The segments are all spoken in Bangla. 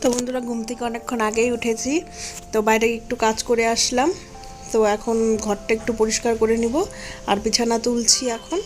তো বন্ধুরা, ঘুম থেকে অনেকক্ষণ আগেই উঠেছি। তো বাইরে একটু কাজ করে আসলাম। তো এখন ঘরটা একটু পরিষ্কার করে নিব। আর বিছানা তুলছি এখন।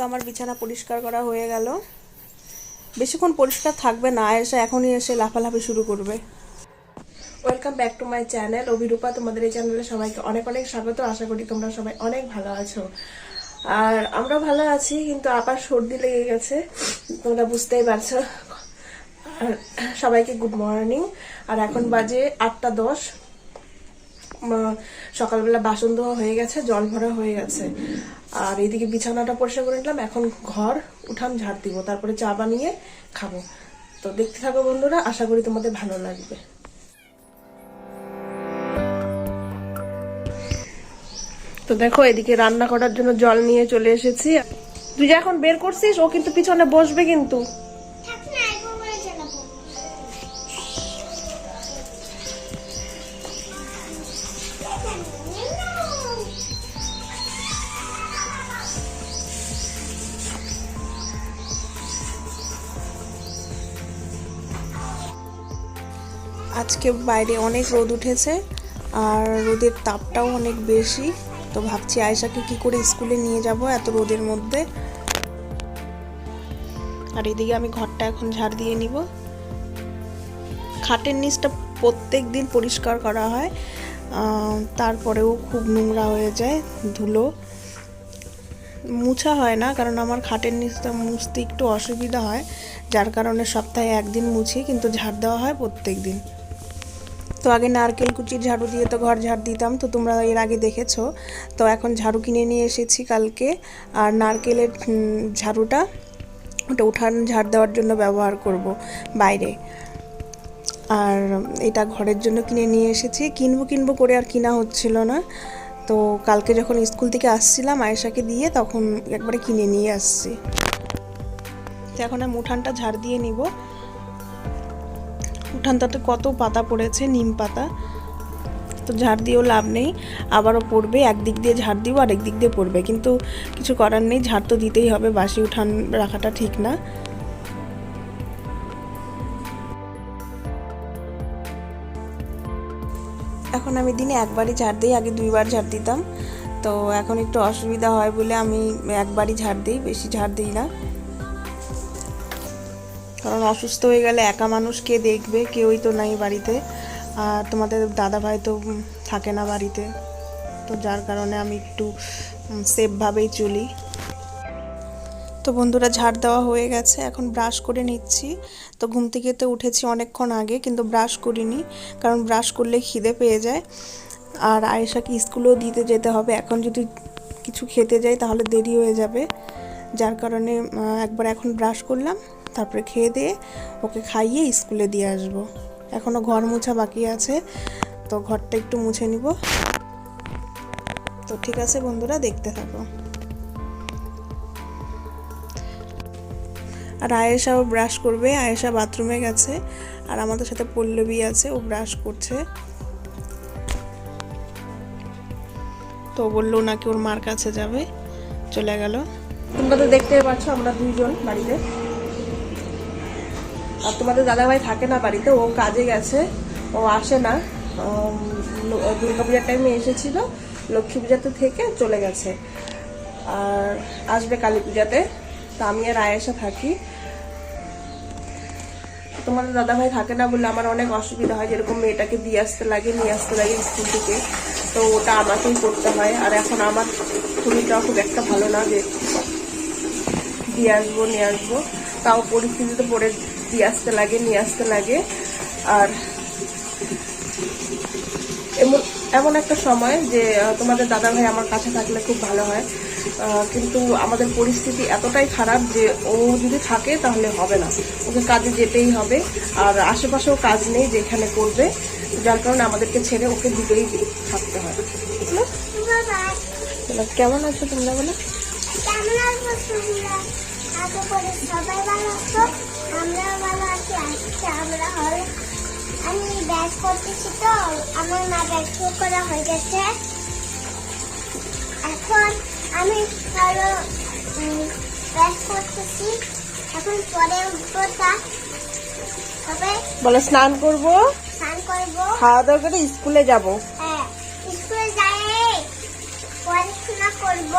তো আমার বিছানা পরিষ্কার করা হয়ে গেল। বেশিক্ষণ পরিষ্কার থাকবে না, এসে এখনই এসে লাফালাফি শুরু করবে। Welcome back to my channel Abhirupa তোমাদের এই চ্যানেলে সবাইকে অনেক অনেক স্বাগত, আশা করি তোমরা সবাই অনেক ভালো আছো। আর আমরা ভালো আছি, কিন্তু আবার সর্দি লেগে গেছে, তোমরা বুঝতেই পারছ। আর সবাইকে গুড মর্নিং আর এখন বাজে আটটা দশ। সকালবেলা বাসন ধোয়া হয়ে গেছে, জল ভরা হয়ে গেছে। আর এইদিকে বিছানাটা পরিষ্কার করে নিলাম। এখন ঘর, উঠান, ঝাড় দিব। তারপরে চা বানিয়ে খাব। তো দেখতে থাকো বন্ধুরা, আশা করি তোমাদের ভালো লাগবে। তো দেখো, এদিকে রান্না করার জন্য জল নিয়ে চলে এসেছি। তুই যে এখন বের করছিস, ও কিন্তু পিছনে বসবে কিন্তু। আজকে বাইরে অনেক রোদ উঠেছে আর রোদের তাপটাও অনেক বেশি। তো ভাবছি আয়সাকে কি করে স্কুলে নিয়ে যাব এত রোদের মধ্যে। আর এদিকে আমি ঘরটা এখন ঝাড় দিয়ে নিব। খাটের নিচটা প্রত্যেক দিন পরিষ্কার করা হয়। তারপরেও খুব নোংরা হয়ে যায় ধুলো। মুছা হয় না, কারণ আমার খাটের নিচটা মুছতে একটু অসুবিধা হয়। যার কারণে সপ্তাহে একদিন মুছি, কিন্তু ঝাড় দেওয়া হয় প্রত্যেক দিন। তো আগে নারকেল কুচির ঝাড়ু দিয়ে তো ঘর ঝাড় দিতাম, তো তোমরা এর আগে দেখেছ। তো এখন ঝাড়ু কিনে নিয়ে এসেছি কালকে। আর নারকেলের ঝাড়ুটা ওটা উঠান ঝাড় দেওয়ার জন্য ব্যবহার করব বাইরে। আর এটা ঘরের জন্য কিনে নিয়ে এসেছি। কিনবো কিনবো করে আর কিনা হচ্ছিল না। তো কালকে যখন স্কুল থেকে আসছিলাম আয়েশাকে দিয়ে, তখন একবারে কিনে নিয়ে আসছি। তো এখন আমি উঠানটা ঝাড় দিয়ে নিব। উঠানটাতে কত পাতা পড়েছে, নিম পাতা। তো ঝাড় দিয়েও লাভ নেই। আবারও পড়বে, একদিক দিয়ে ঝাড় দিব আর একদিক দিয়ে পড়বে। কিন্তু কিছু করার নেই, ঝাড় তো দিতেই হবে, বাসি উঠান রাখাটা ঠিক না। এখন আমি দিনে একবারই ঝাড় দিই, আগে দুইবার ঝাড় দিতাম। তো এখন একটু অসুবিধা হয় বলে আমি একবারই ঝাড় দিই, বেশি ঝাড় দিই না। কারণ অসুস্থ হয়ে গেলে একা মানুষ কে দেখবে? কেউই তো নাই বাড়িতে। আর তোমাদের দাদা ভাই তো থাকে না বাড়িতে। তো যার কারণে আমি একটু সেফভাবেই চলি। তো বন্ধুরা, ঝাড় দেওয়া হয়ে গেছে। এখন ব্রাশ করে নিচ্ছি। তো ঘুম থেকে তো উঠেছি অনেকক্ষণ আগে, কিন্তু ব্রাশ করিনি। কারণ ব্রাশ করলে খিদে পেয়ে যায়। আর আয়েশাকে স্কুলেও দিতে যেতে হবে। এখন যদি কিছু খেতে যাই, তাহলে দেরি হয়ে যাবে। যার কারণে একবার এখন ব্রাশ করলাম। তারপরে খেয়ে দিয়ে ওকে খাইয়ে স্কুলে দিয়ে আসব। এখনও ঘর মোছা বাকি আছে, তো ঘরটা একটু মুছে নিব। তো ঠিক আছে বন্ধুরা, দেখতে থাকো। আর আয়েশাও ব্রাশ করবে, আয়েশা বাথরুমে গেছে, আর আমাদের সাথে পল্লবী আছে, ও ব্রাশ করছে। তো বলল নাকি ওর মার কাছে যাবে, চলে গেল। তোমরা তো দেখতে পাচ্ছ, আমরা দুইজন বাড়িতে। আর তোমাদের দাদাভাই থাকে না বাড়িতে, ও কাজে গেছে, ও আসে না। দুর্গা পূজার টাইমে এসেছিল, লক্ষ্মী পূজাতে থেকে চলে গেছে। আর আসবে কালী পূজাতে, তা আমি আর আয়েশা থাকি। তোমাদের দাদাভাই থাকে না বলে আমার অনেক অসুবিধা হয়, যেরকম মেয়েটাকে দিয়ে আসতে লাগে, নিয়ে আসতে লাগে স্কুল থেকে। তো ওটা আমাকেই করতে হয়, আর এখন আমার শরীরটা খুব একটা ভালো না যে দিয়ে আসব নিয়ে আসব। তাও পরিস্থিতিতে পড়ে দিয়ে আসতে লাগে নিয়ে আসতে লাগে। আর এমন এমন একটা সময় যে তোমাদের দাদা ভাই আমার কাছে থাকলে খুব ভালো হয়। কিন্তু আমাদের পরিস্থিতি এতটাই খারাপ যে ও যদি থাকে তাহলে হবে না। ওকে কাজে যেতেই হবে। আর আশেপাশেও কাজ নেই যেখানে করবে। যার কারণে আমাদেরকে ছেড়ে ওকে দিকেই থাকতে হয়। কেমন আছো তোমরা বলো? করে সবাই ভালো আমরাও ভালো আছি। আজকে আমরা হল আমি ব্যাগ করতেছি তো আমার মা ব্যাগ করা হয়ে গেছে। এখন আমি ব্যাগ করতেছি এখন পরে উঠবো তা তবে বলো স্নান করব স্নান করব। খাওয়া দাওয়া করে স্কুলে যাব। হ্যাঁ স্কুলে যাই পড়াশোনা করব।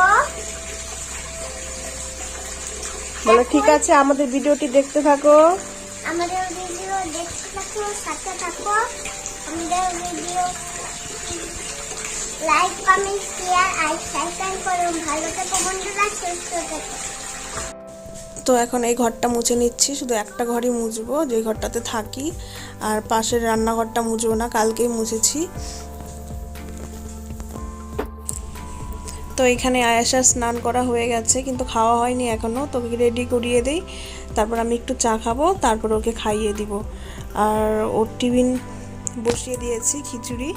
বলো ঠিক আছে আমাদের ভিডিওটি দেখতে থাকো। আমাদের ভিডিও দেখতে থাকো সাথে থাকো। আমাদের ভিডিও লাইক কমেন্ট শেয়ার আর সাবস্ক্রাইব করো। ভালো থেকো বন্ধুরা সুস্থ থেকো। তো এখন এই ঘরটা মুছে নিচ্ছি শুধু একটা ঘরই মুছবো যে ঘরটাতে থাকি। আর পাশের রান্নাঘরটা মুছবো না কালকেই মুছেছি। তো এখানে আয়াসা স্নান করা হয়ে গেছে, কিন্তু খাওয়া হয়নি এখনও তো রেডি করিয়ে দিই। তারপর আমি একটু চা খাব, তারপর ওকে খাইয়ে দিব। আর ওর টিফিন বসিয়ে দিয়েছি খিচুড়ি।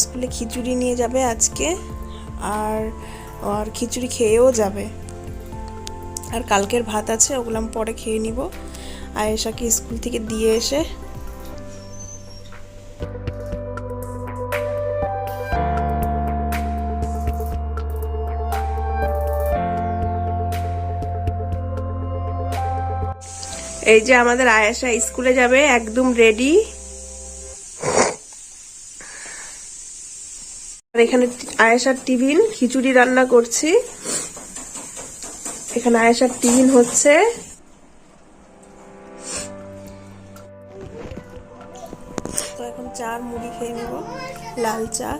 স্কুলে খিচুড়ি নিয়ে যাবে আজকে, আর আর খিচুড়ি খেয়েও যাবে। আর কালকের ভাত আছে, ওগুলো আমি পরে খেয়ে নিব। আয়েশাকে স্কুল থেকে দিয়ে এসে এই যে আমাদের আয়েশা স্কুলে যাবে, একদম রেডি এখানে আয়েশার টিফিন, খিচুড়ি রান্না করছি। এখানে আয়েশার টিফিন হচ্ছে। তো এখন চার মুড়ি খেয়ে নেব, লাল চা।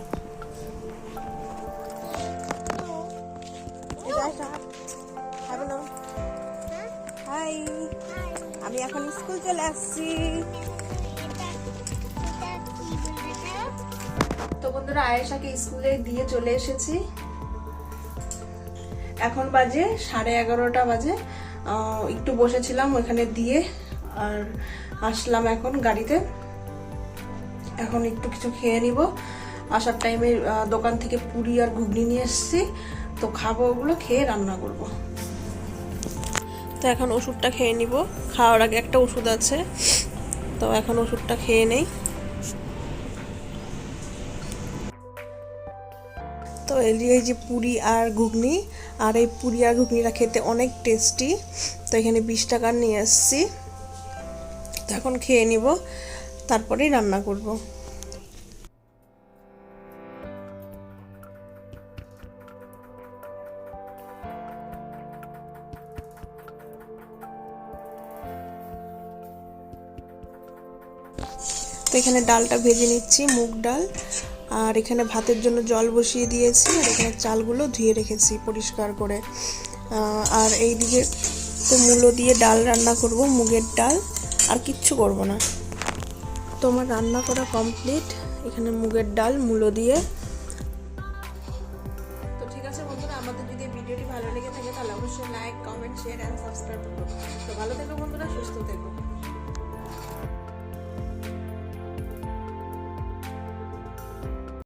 আমি এখন স্কুল চলে আসছি। তো বন্ধুরা, আয়েশাকে স্কুলে দিয়ে চলে এসেছি। এখন বাজে সাড়ে এগারোটা বাজে। একটু বসেছিলাম ওখানে দিয়ে আর আসলাম এখন গাড়িতে। এখন একটু কিছু খেয়ে নিব। আসার টাইমে দোকান থেকে পুরি আর ঘুগনি নিয়ে এসেছি। তো খাব ওগুলো, খেয়ে রান্না করব। তো এখন ওষুধটা খেয়ে নিব। খাওয়ার আগে একটা ওষুধ আছে। তো এখন ওষুধটা খেয়ে নেই। তো এই যে পুরি আর ঘুগনি, আর এই পুরি আর ঘুগনিটা খেতে অনেক টেস্টি। তো এখানে বিশ টাকার নিয়ে এসেছি। তো এখন খেয়ে নিব। তারপরেই রান্না করব। তো এখানে ডালটা ভেজে নিচ্ছি, মুগ ডাল। আর এখানে ভাতের জন্য জল বসিয়ে দিয়েছি, আর এখানে চালগুলো ধুয়ে রেখেছি পরিষ্কার করে। আর এই দিকে তো মূলো দিয়ে ডাল রান্না করব, মুগের ডাল। আর কিচ্ছু করব না। তো আমার রান্না করা কমপ্লিট। এখানে মুগের ডাল, মূলো দিয়ে। তো ঠিক আছে বন্ধুরা, আমাদের যদি ভিডিওটি ভালো লেগে থাকে, তাহলে অবশ্যই like comment share and subscribe করো। তো ভালো থেকো বন্ধুরা, সুস্থ থেকো।